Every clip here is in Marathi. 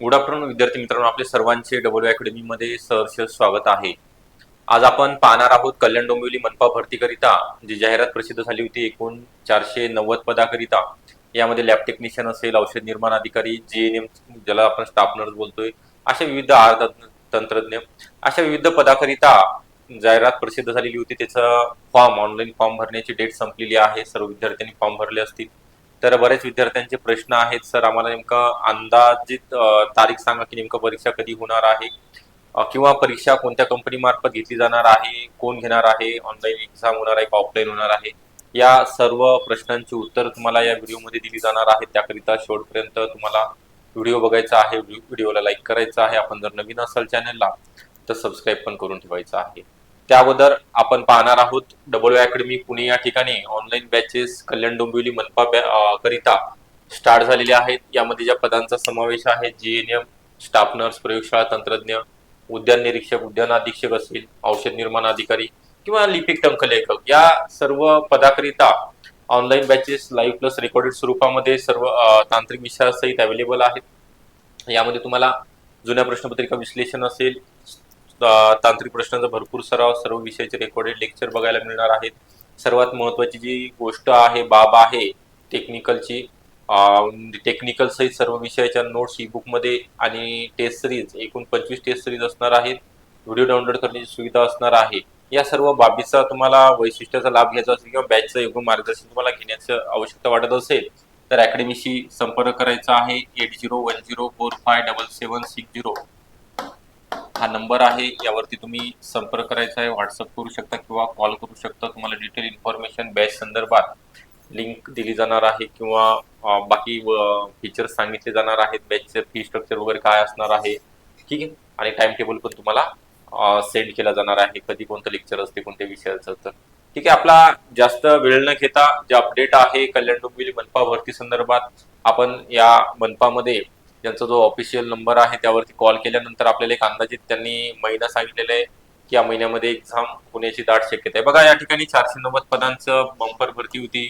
गुड आफ्टरनून विद्यार्थी मित्रांनो. आपले सर्वांचे डब्ल्यू अकॅडमीमध्ये सहर्ष स्वागत आहे. आज आपण पाहणार आहोत कल्याण डोंबिवली मनपा भरतीकरिता जी जाहिरात प्रसिद्ध झाली होती एकूण चारशे नव्वद पदाकरिता. यामध्ये लॅब टेक्निशियन असेल औषध निर्माण अधिकारी जे एन एम ज्याला आपण स्टाफ नर्स बोलतोय अशा विविध आहार तंत्रज्ञ अशा विविध पदाकरिता जाहिरात प्रसिद्ध झालेली होती. त्याचं फॉर्म ऑनलाईन फॉर्म भरण्याची डेट संपलेली आहे. सर्व विद्यार्थ्यांनी फॉर्म भरले असतील. तर बरेच विद्यार्थ्यांचे प्रश्न आहेत सर. आम्हाला नेमकं अंदाजित तारीख सांगा की नेमकं परीक्षा कधी होणार आहे? किंवा परीक्षा कोणत्या कंपनी मार्फत घेतली जाणार आहे? कोण घेणार आहे? ऑनलाईन एक्झाम होणार आहे का? ऑफलाईन होणार आहे? या सर्व प्रश्नांची उत्तर तुम्हाला या व्हिडिओमध्ये दिली जाणार आहेत त्याकरिता शेवटपर्यंत तुम्हाला व्हिडिओ बघायचा आहे व्हिडिओला लाईक करायचा आहे. आपण जर नवीन असाल चॅनलला तर सबस्क्राईब पण करून ठेवायचं आहे. त्या अगोदर आपण पाहणार आहोत. डबल अकॅडमी पुणे या ठिकाणी ऑनलाईन बॅचेस कल्याण डोंबिवली मनपा करिता स्टार्ट झालेले आहेत. यामध्ये ज्या पदांचा समावेश आहे GNM N M staff nurse प्रयोगशाळा तंत्रज्ञ उद्यान निरीक्षक उद्यान अधीक्षक असतील औषध निर्माण अधिकारी किंवा लिपिक टंकलेखक. या सर्व पदाकरिता online batches live plus recorded स्वरूपामध्ये सर्व तांत्रिक विषयासहित अवेलेबल आहेत. यामध्ये तुम्हाला जुन्या प्रश्नपत्रिका विश्लेषण असेल तांत्रिक प्रश्नांचा भरपूर सराव सर्व विषयाचे रेकॉर्डेड लेक्चर बघायला मिळणार आहेत. सर्वात महत्वाची जी गोष्ट आहे बाब आहे टेक्निकलची टेक्निकल सहित सर्व विषयाच्या नोट्स ई बुकमध्ये आणि टेस्ट सिरीज एकूण पंचवीस टेस्ट सिरीज असणार आहेत. व्हिडिओ डाउनलोड करण्याची सुविधा असणार आहे. या सर्व बाबीचा तुम्हाला वैशिष्ट्याचा लाभ घ्यायचा असेल किंवा बॅचचं योग्य मार्गदर्शन तुम्हाला घेण्याचं आवश्यकता वाटत असेल तर अकॅडमीशी संपर्क करायचा आहे. Eight zero one zero four five double seven six zero हा नंबर आहे यावरती तुम्ही संपर्क करायचा आहे व्हॉट्सअप करू शकता किंवा कॉल करू शकता. तुम्हाला डिटेल इन्फॉर्मेशन बॅच संदर्भात लिंक दिली जाणार आहे किंवा बाकी फीचर्स सांगितले जाणार आहेत. बॅचचे फी स्ट्रक्चर वगैरे काय असणार आहे ठीक आहे? आणि टाइम टेबल पण तुम्हाला सेंड केला जाणार आहे. कधी कोणतं लेक्चर असते कोणत्या विषयाचं तर ठीक आहे? आपला जास्त वेळ न घेता जे अपडेट आहे कल्याण डोंबिवली मनपा भरती संदर्भात आपण या मनपामध्ये त्यांचा जो ऑफिशियल नंबर आहे त्यावरती कॉल केल्यानंतर आपल्याला एक अंदाजित त्यांनी महिना सांगितलेला आहे की या महिन्यामध्ये एक्झाम होण्याची दाट शक्यता आहे. बघा या ठिकाणी चारशे नव्वद पदांचं बंपर भरती होती.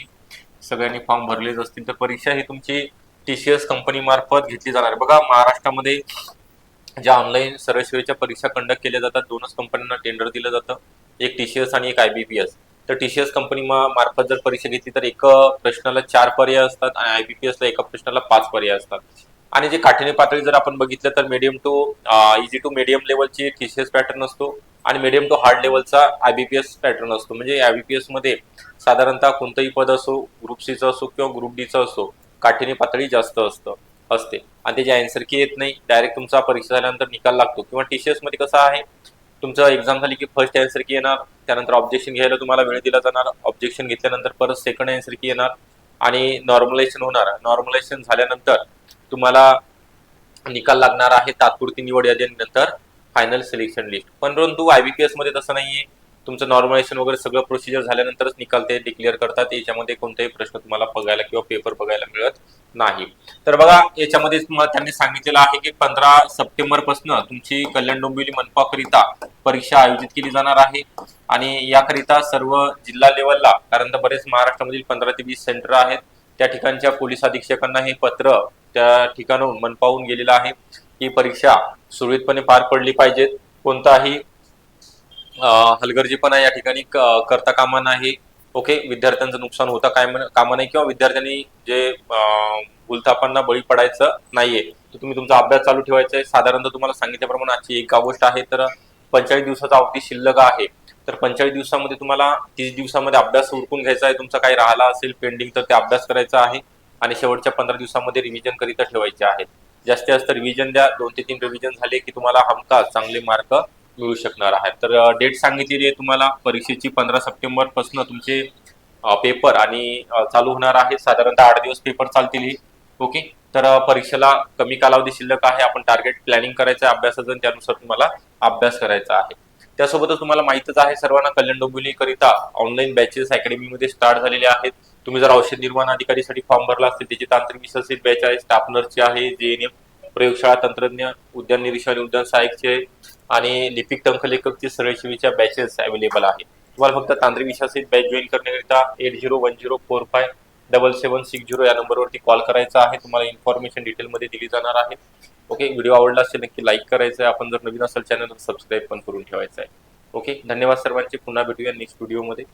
सगळ्यांनी फॉर्म भरलेच असतील. तर परीक्षा ही तुमची टीसीएस कंपनी मार्फत घेतली जाणार आहे. बघा महाराष्ट्रामध्ये ज्या ऑनलाईन सरळ परीक्षा कंडक्ट केल्या जातात दोनच कंपन्यांना टेंडर दिलं जातं. एक टीसीएस आणि एक आयबीपीएस तर टीसीएस कंपनी मार्फत जर परीक्षा घेतली तर एका प्रश्नाला चार पर्याय असतात आणि आयबीपीएस एका प्रश्नाला पाच पर्याय असतात. आणि जे काठिण्य पातळी जर आपण बघितलं तर medium to easy to medium लेवलची TCS pattern असतो आणि मीडियम टू हार्ड लेवलचा आयबीपीएस पॅटर्न असतो. म्हणजे आयबीपीएसमध्ये साधारणतः कोणतंही पद असो ग्रुप सीचं असो किंवा ग्रुप डीचं असो काठिण्य पातळी जास्त असतं असते. आणि त्याची आन्सर की येत नाही. डायरेक्ट तुमचा परीक्षा झाल्यानंतर निकाल लागतो. किंवा टीसीएसमध्ये कसं आहे तुमचं एक्झाम झाली की फर्स्ट आन्सर की येणार त्यानंतर ऑब्जेक्शन घ्यायला तुम्हाला वेळ दिला जाणार ऑब्जेक्शन घेतल्यानंतर परत सेकंड आन्सर की येणार आणि नॉर्मलायझेशन होणार. नॉर्मलायझेशन झाल्यानंतर तुम्हाला निकाल लागणार आहे तात्पुरती निवड यादी नंतर फायनल सिलेक्शन लिस्ट पण परंतु आयबीपीएसमध्ये तसं नाहीये. तुमचं नॉर्मलायझेशन वगैरे सगळं प्रोसिजर झाल्यानंतरच निकाल ते डिक्लेअर करतात. याच्यामध्ये कोणताही प्रश्न तुम्हाला बघायला किंवा पेपर बघायला मिळत नाही. तर बघा याच्यामध्ये त्यांनी सांगितलेलं आहे की पंधरा सप्टेंबरपासून तुमची कल्याण डोंबिवली मनपाकरिता परीक्षा आयोजित केली जाणार आहे. आणि याकरिता सर्व जिल्हा लेवलला कारण तर बरेच महाराष्ट्रामधील पंधरा ते वीस सेंटर आहेत त्या ठिकाणच्या पोलीस अधीक्षकांना हे पत्र त्या ठिकाणाहून मनपावून गेलेलं आहे ही परीक्षा सुरळीतपणे पार पडली पाहिजेत. कोणताही हलगर्जीपणा या ठिकाणी करता कामा नाही. ओके विद्यार्थ्यांचं नुकसान होता काय कामा नाही किंवा विद्यार्थ्यांनी जे अं, भूलथापांना बळी पडायचं नाहीये. तर तुम्ही तुमचा अभ्यास चालू ठेवायचा आहे. साधारणतः तुम्हाला सांगितल्याप्रमाणे आजची एक गोष्ट आहे. तर पंचेचाळीस दिवसाचा अवधी शिल्लक आहे. तर पंचेचाळीस दिवसामध्ये तुम्हाला तीस दिवसामध्ये अभ्यास उरकून घ्यायचा आहे. तुमचा काही राहिला असेल पेंडिंग तर ते अभ्यास करायचा आहे. आणि शेवटच्या पंधरा दिवसामध्ये रिव्हिजन करीता ठेवायचे आहेत. जास्तीत जास्त रिव्हिजन द्या. दोन ते तीन रिव्हिजन झाले की तुम्हाला हमखास चांगले मार्क मिळू शकणार आहेत. तर डेट सांगितलेली आहे तुम्हाला परीक्षेची पंधरा सप्टेंबरपासून तुमचे पेपर आणि चालू होणार आहे. साधारणतः आठ दिवस पेपर चालतील ही. ओके तर परीक्षेला कमी कालावधी शिल्लक आहे. आपण टार्गेट प्लॅनिंग करायचं आहे अभ्यासाचं त्यानुसार तुम्हाला अभ्यास करायचा आहे. त्यासोबतच तुम्हाला माहितच आहे सर्वांना कल्याण डोंबिवलीकरिता ऑनलाईन बॅचेस अकॅडमीमध्ये स्टार्ट झालेले आहेत. तुम्ही जर औषध निर्माण अधिकारीसाठी फॉर्म भरला असेल त्याची तांत्रिक विषयाची बॅच आहे स्टाफ नर्सची आहे जे एन एम प्रयोगशाळा तंत्रज्ञ उद्यान निरीक्षण आणि उद्यान सहाय्यकचे आणि लिपिक टंकलेखकची सरळ शिवीच्या बॅचेस अवेलेबल आहे. तुम्हाला फक्त तांत्रिक विषयासहित बॅच जॉईन करण्याकरिता eight zero one zero four five double seven six zero या नंबरवरती कॉल करायचा आहे. तुम्हाला इन्फॉर्मेशन डिटेलमध्ये दिली जाणार आहे. ओके? व्हिडिओ आवडला असेल नक्की लाईक करायचं आहे आपण जर नवीन असेल चॅनल सबस्क्राईब पण करून ठेवायचं आहे ओके? धन्यवाद सर्वांचे. पुन्हा भेटूया नेक्स्ट व्हिडिओमध्ये